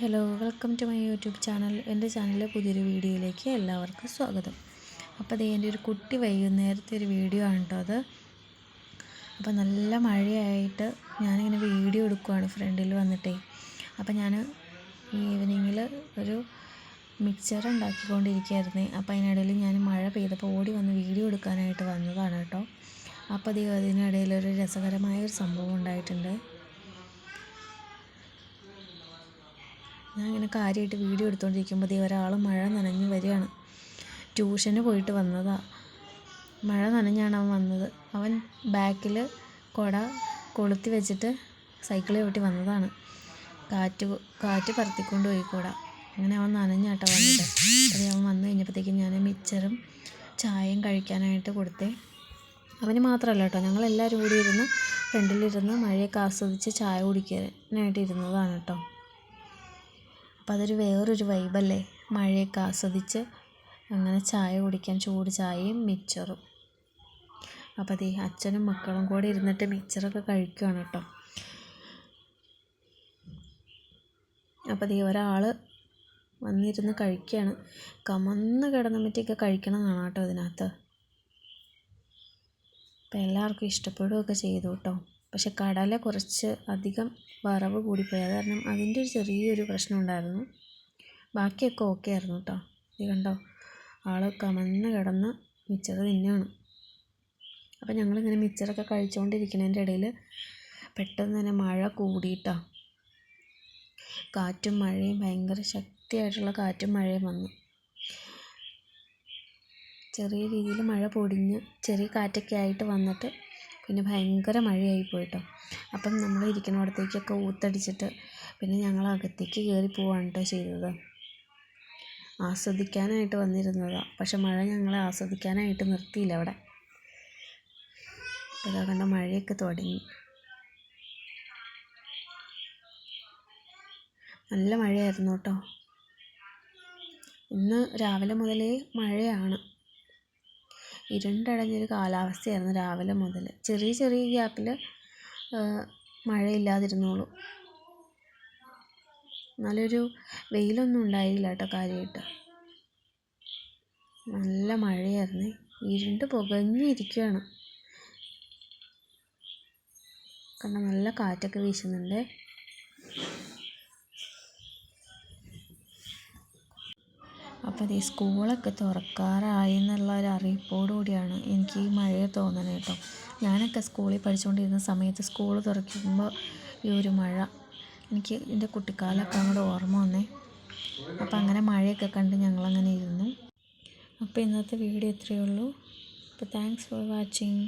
Hello welcome to my YouTube channel. എന്റെ ചാനലിലെ പുതിയൊരു വീഡിയോയിലേക്ക് എല്ലാവർക്കും സ്വാഗതം. അപ്പോൾ അത് എന്റെ ഒരു കുട്ടി വൈകുന്നേരത്തെ ഒരു വീഡിയോ ആണ് കേട്ടോ അത്. അപ്പോൾ നല്ല മഴയായിട്ട് ഞാനിങ്ങനെ വീഡിയോ എടുക്കുവാണ് ഫ്രണ്ടിൽ വന്നിട്ടേ. അപ്പോൾ ഞാൻ ഈവനിങ്ങിൽ ഒരു മിക്സർ ഉണ്ടാക്കിക്കൊണ്ടിരിക്കുകയായിരുന്നേ. അപ്പോൾ അതിനിടയിൽ ഞാൻ മഴ പെയ്തപ്പോൾ ഓടി വന്ന് വീഡിയോ എടുക്കാനായിട്ട് വന്നതാണ് കേട്ടോ. അപ്പോൾ അത് അതിനിടയിൽ ഒരു രസകരമായ ഒരു സംഭവം ഉണ്ടായിട്ടുണ്ട്. ഞാൻ ഇങ്ങനെ കാര്യമായിട്ട് വീഡിയോ എടുത്തുകൊണ്ടിരിക്കുമ്പോൾ ദേ ഒരാൾ മഴ നനഞ്ഞ് വരികയാണ്. ട്യൂഷന് പോയിട്ട് വന്നതാ. മഴ നനഞ്ഞാണ് അവൻ വന്നത്. അവൻ ബാക്കിൽ കുട കൊളുത്തി വെച്ചിട്ട് സൈക്കിൾ ചവിട്ടി വന്നതാണ്. കാറ്റ് കാറ്റ് പറത്തിക്കൊണ്ട് പോയി കുട. അങ്ങനെ അവൻ നനഞ്ഞാട്ടോ വന്നത്. അത് അവൻ വന്നു കഴിഞ്ഞപ്പോഴത്തേക്കും ഞാൻ മിച്ചറും ചായയും കഴിക്കാനായിട്ട് കൊടുത്തേ. അവന് മാത്രമല്ല കേട്ടോ ഞങ്ങളെല്ലാവരും കൂടി ഇരുന്ന് ഫ്രണ്ടിലിരുന്ന് മഴയൊക്കെ ആസ്വദിച്ച് ചായ കുടിക്കാനായിട്ട് ഇരുന്നതാണ് കേട്ടോ അപ്പം അതൊരു വേറൊരു വൈബല്ലേ മഴയൊക്കെ ആസ്വദിച്ച് അങ്ങനെ ചായ കുടിക്കാൻ ചൂട് ചായയും മിച്ചറും. അപ്പം അതേ അച്ഛനും മക്കളും കൂടെ ഇരുന്നിട്ട് മിച്ചറൊക്കെ കഴിക്കുകയാണ് കേട്ടോ. അപ്പം അതേ ഒരാൾ വന്നിരുന്ന് കഴിക്കുകയാണ് കമന്ന് കിടന്നിട്ടൊക്കെ കഴിക്കണം എന്നാണ് കേട്ടോ ഇതിനകത്ത്. അപ്പം എല്ലാവർക്കും ഇഷ്ടപ്പെടുകയൊക്കെ ചെയ്തു കേട്ടോ. പക്ഷെ കടല കുറച്ച് അധികം വറവ് കൂടിപ്പോയി. അത് കാരണം അതിന്റെ ഒരു ചെറിയൊരു പ്രശ്നം ഉണ്ടായിരുന്നു. ബാക്കിയൊക്കെ ഓക്കെ ആയിരുന്നു കേട്ടോ ഇത് കണ്ടോ? ആൾ കമന്ന് കിടന്ന് മിച്ചറ് തിന്നുകയാണ് അപ്പം ഞങ്ങളിങ്ങനെ മിച്ചറൊക്കെ കഴിച്ചുകൊണ്ടിരിക്കുന്നതിന്റെ ഇടയിൽ പെട്ടെന്ന് തന്നെ മഴ കൂടിയിട്ടാ. കാറ്റും മഴയും ഭയങ്കര ശക്തിയായിട്ടുള്ള കാറ്റും മഴയും വന്നു. ചെറിയ രീതിയിൽ മഴ പൊടിഞ്ഞ് ചെറിയ കാറ്റൊക്കെ ആയിട്ട് വന്നിട്ട് പിന്നെ ഭയങ്കര മഴയായി പോയിട്ടോ. അപ്പം നമ്മൾ ഇരിക്കുന്നിടത്തേക്കൊക്കെ ഊത്തടിച്ചിട്ട് പിന്നെ ഞങ്ങൾ അകത്തേക്ക് കയറി പോവാണ് കേട്ടോ ചെയ്തത്. ആസ്വദിക്കാനായിട്ട് വന്നിരുന്നതാണ് പക്ഷെ മഴ ഞങ്ങളെ ആസ്വദിക്കാനായിട്ട് നിർത്തിയില്ല അവിടെ. ഇതാ കണ്ട മഴയൊക്കെ തുടങ്ങി. നല്ല മഴയായിരുന്നു കേട്ടോ ഇന്ന് രാവിലെ മുതലേ മഴയാണ്. ഇരുണ്ടടഞ്ഞൊരു കാലാവസ്ഥയായിരുന്നു രാവിലെ മുതൽ. ചെറിയ ചെറിയ ഗ്യാപ്പിൽ മഴയില്ലാതിരുന്നോളൂ. നല്ലൊരു വെയിലൊന്നും ഉണ്ടായില്ല കേട്ടോ കാര്യമായിട്ട്. നല്ല മഴയായിരുന്നു. ഇരുണ്ട് പുകഞ്ഞിരിക്കുകയാണ് കണ്ട നല്ല കാറ്റൊക്കെ വീശുന്നുണ്ട്. അപ്പോൾ ഈ സ്കൂളൊക്കെ തുറക്കാറായി എന്നുള്ള ഒരു അറിയിപ്പോടു കൂടിയാണ് എനിക്ക് ഈ മഴയെ തോന്നണത് കേട്ടോ ഞാനൊക്കെ സ്കൂളിൽ പഠിച്ചുകൊണ്ടിരുന്ന സമയത്ത് സ്കൂൾ തുറക്കുമ്പോൾ ഈ ഒരു മഴ. എനിക്ക് എന്റെ കുട്ടിക്കാലമൊക്കെ അങ്ങോട്ട് ഓർമ്മ വന്നേ. അപ്പോൾ അങ്ങനെ മഴയൊക്കെ കണ്ട് ഞങ്ങളങ്ങനെ ഇരുന്നു. അപ്പോൾ ഇന്നത്തെ വീഡിയോ ഇത്രയേ ഉള്ളൂ. അപ്പോൾ താങ്ക്സ് ഫോർ വാച്ചിങ്